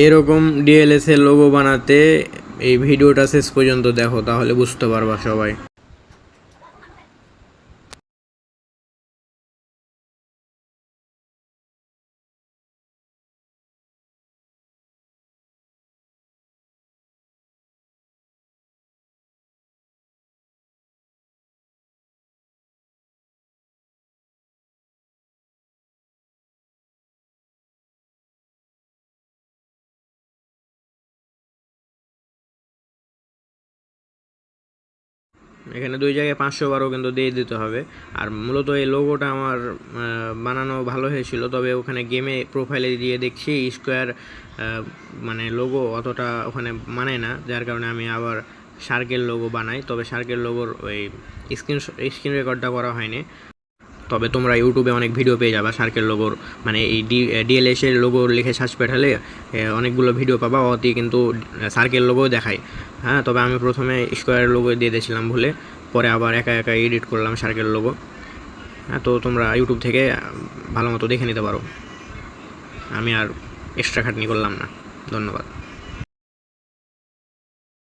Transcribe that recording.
এরকম ডিএলএস এর লোগো বানাতে এই ভিডিওটা শেষ পর্যন্ত দেখো তাহলে বুঝতে পারবা সবাই। এখানে দুই জায়গায় পাঁচশো বারো কিন্তু দিয়ে দিতে হবে। আর মূলত এই লোগোটা আমার বানানো ভালো হয়েছিল, তবে ওখানে গেমে প্রোফাইলে দিয়ে দেখছি স্কোয়ার মানে লোগো অতটা ওখানে মানে না, যার কারণে আমি আবার সার্কেল লোগো বানাই, তবে সার্কেল লোগোর ওই স্ক্রিন স্ক্রিন রেকর্ডটা করা হয়নি। তবে তোমরা ইউটিউবে অনেক ভিডিও পেয়ে যাবা সার্কেল লোগোর মানে এই ডি ডিএলএস এর লোগো লিখে সার্চ পাঠালে অনেকগুলো ভিডিও পাবা, অতি কিন্তু সার্কেল লোগো দেখায়। হ্যাঁ তবে আমি প্রথমে স্কোয়ার লোগো দিয়ে দিয়েছিলাম ভুলে, পরে আবার একা একা এডিট করলাম সার্কেল লোগো হ্যাঁ তো তোমরা ইউটিউব থেকে ভালো মতো দেখে নিতে পারো। আমি আর এক্সট্রা খাটনি করলাম না। ধন্যবাদ।